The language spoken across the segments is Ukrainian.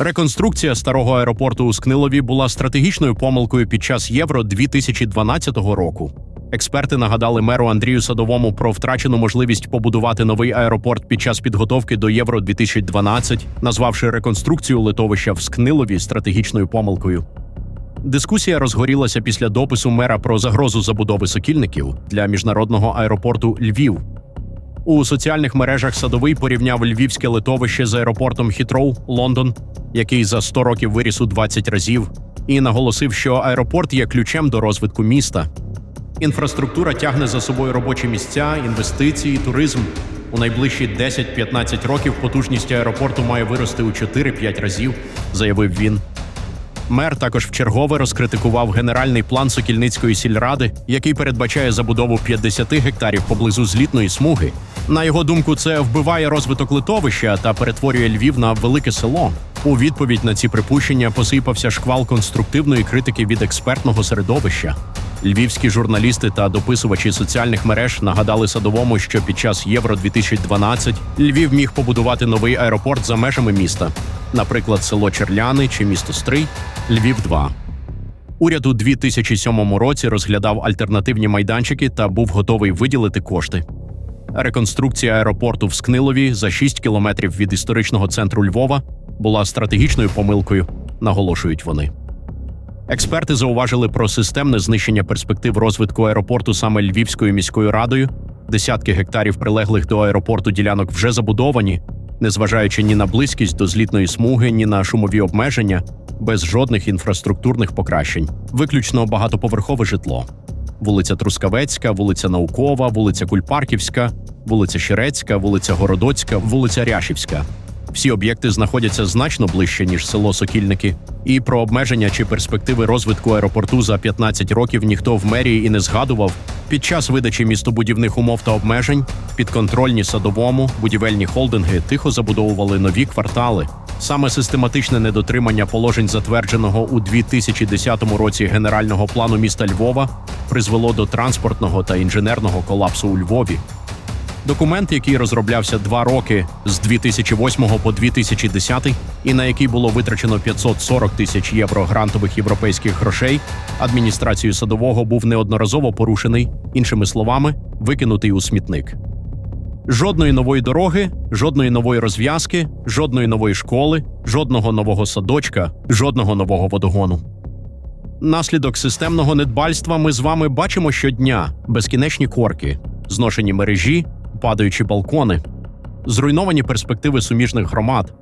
Реконструкція старого аеропорту у Скнилові була стратегічною помилкою під час Євро 2012 року. Експерти нагадали меру Андрію Садовому про втрачену можливість побудувати новий аеропорт під час підготовки до Євро 2012, назвавши реконструкцію литовища в Скнилові стратегічною помилкою. Дискусія розгорілася після допису мера про загрозу забудови сокільників для міжнародного аеропорту Львів. У соціальних мережах садовий порівняв львівське литовище з аеропортом Хітроу, Лондон, який за 100 років виріс у 20 разів, і наголосив, що аеропорт є ключем до розвитку міста. Інфраструктура тягне за собою робочі місця, інвестиції, туризм. У найближчі 10-15 років потужність аеропорту має вирости у 4-5 разів, заявив він. Мер також вчергове розкритикував генеральний план Сокільницької сільради, який передбачає забудову 50 гектарів поблизу злітної смуги. На його думку, це вбиває розвиток литовища та перетворює Львів на велике село. У відповідь на ці припущення посипався шквал конструктивної критики від експертного середовища. Львівські журналісти та дописувачі соціальних мереж нагадали садовому, що під час Євро 2012 Львів міг побудувати новий аеропорт за межами міста, наприклад, село Черляни чи місто Стрий, Львів 2 Уряд у 2007 році розглядав альтернативні майданчики та був готовий виділити кошти. Реконструкція аеропорту в Скнилові за 6 кілометрів від історичного центру Львова була стратегічною помилкою, наголошують вони. Експерти зауважили про системне знищення перспектив розвитку аеропорту саме Львівською міською радою. Десятки гектарів прилеглих до аеропорту ділянок вже забудовані, незважаючи ні на близькість до злітної смуги, ні на шумові обмеження, без жодних інфраструктурних покращень, виключно багатоповерхове житло. Вулиця Трускавецька, вулиця Наукова, вулиця Кульпарківська, вулиця Щерецька, вулиця Городоцька, вулиця Ряшівська. Всі об'єкти знаходяться значно ближче ніж село Сокільники, і про обмеження чи перспективи розвитку аеропорту за 15 років ніхто в мерії і не згадував. Під час видачі містобудівних умов та обмежень підконтрольні садовому будівельні холдинги тихо забудовували нові квартали. Саме систематичне недотримання положень затвердженого у 2010 році генерального плану міста Львова призвело до транспортного та інженерного колапсу у Львові. Документ, який розроблявся два роки з 2008 по 2010, і на який було витрачено 540 тисяч євро грантових європейських грошей, адміністрацією садового був неодноразово порушений, іншими словами, викинутий у смітник. Жодної нової дороги, жодної нової розв'язки, жодної нової школи, жодного нового садочка, жодного нового водогону. Наслідок системного недбальства ми з вами бачимо щодня безкінечні корки, зношені мережі, падаючі балкони, зруйновані перспективи суміжних громад.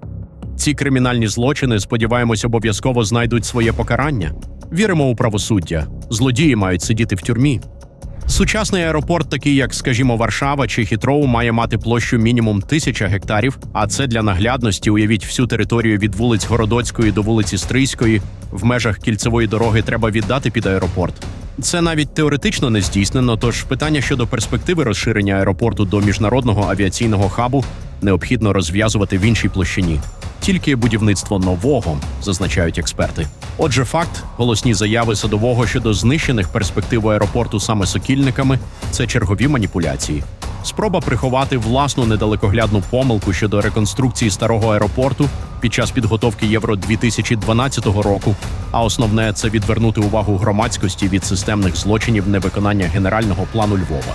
Ці кримінальні злочини, сподіваємось, обов'язково знайдуть своє покарання. Віримо у правосуддя. Злодії мають сидіти в тюрмі. Сучасний аеропорт, такий як, скажімо, Варшава чи Хітроу, має мати площу мінімум тисяча гектарів. А це для наглядності. Уявіть всю територію від вулиць Городоцької до вулиці Стрийської. В межах кільцевої дороги треба віддати під аеропорт. Це навіть теоретично не здійснено. Тож питання щодо перспективи розширення аеропорту до міжнародного авіаційного хабу необхідно розв'язувати в іншій площині. Тільки будівництво нового, зазначають експерти. Отже, факт, голосні заяви садового щодо знищених перспектив аеропорту саме сокільниками це чергові маніпуляції. Спроба приховати власну недалекоглядну помилку щодо реконструкції старого аеропорту під час підготовки Євро 2012 року. А основне це відвернути увагу громадськості від системних злочинів невиконання генерального плану Львова.